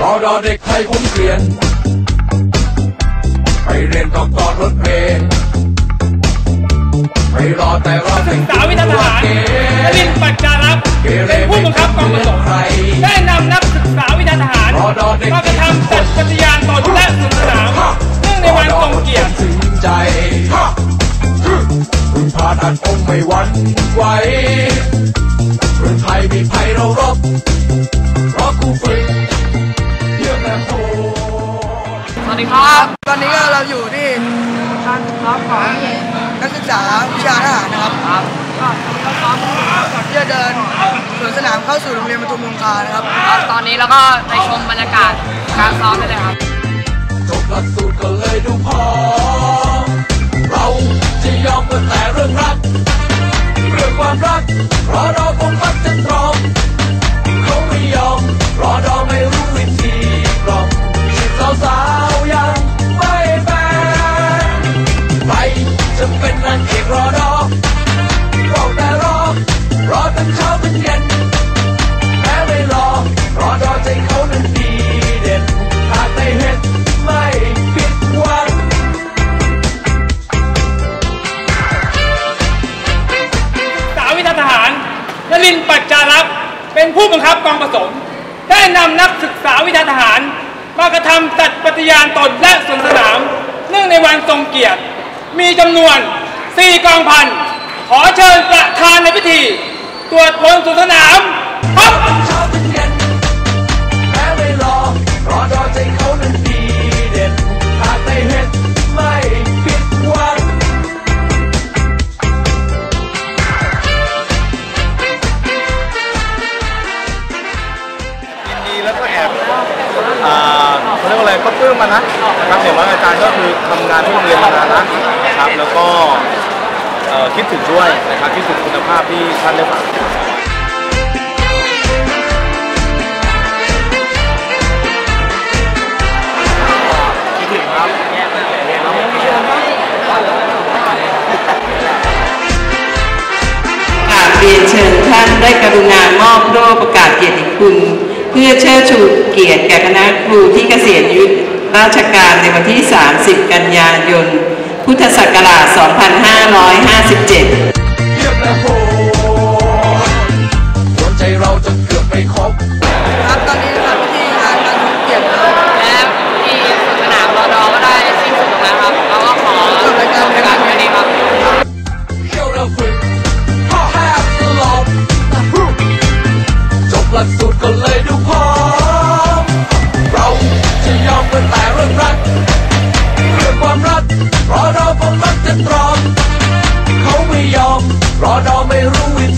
รอดอเด็กไทยผมเกลียน ไปเรียนก็กอดรถเมล์ไม่รอแต่รอแต่งสาวิทยาทหารนรินทร์ปัจจารักษ์เป็นผู้บังคับกองผสมได้นำนักศึกษาวิทยาทหารมากระทำจัดปฏิญาณตนและสวนสนามเนื่องในวันทรงเกียรติถึงใจรุ่นพาดันองค์ไม่หวันไหว ครับ ตอนนี้ก็เราอยู่ที่การซ้อมของนักศึกษาวิชาทหารนะครับครับก็เราซ้อมก่อนที่จะเดินสวนสนามเข้าสู่โรงเรียนปทุมคงคานะครับตอนนี้เราก็ไปชมบรรยากาศการซ้อมได้เลยครับจบหลักสูตรก็เลยดูพอ นรินปัจจารักษ์เป็นผู้บังคับกองผสม ได้นำนักศึกษาวิทยาทหาร มากระทำจัดปฏิญาณตนและสวนสนาม เนื่องในวันทรงเกียรติ มีจำนวน 4 กองพัน ขอเชิญประธานในพิธี ตรวจพลสวนสนามครับ ก็ปลื้มมันะครับเห็นว่าอาจารย์ก็คือทำงานที่โรงเรียนมานานนะครับ แล้วก็เอ่อคิดถึงด้วยนะครับคิดถึงคุณภาพที่ท่านได้ฝากคิดถึงครับกราบเรียนเชิญท่านได้กรุณามอบโล่ประกาศเกียรติคุณ เพื่อเชิดชูเกียรติแก่คณะครูที่เกษียณอายุ ราชการในวันที่ 30 กันยายน พุทธศักราช 2557 กันรอเขาไม่ยอมรอดอไม่รู้วิธี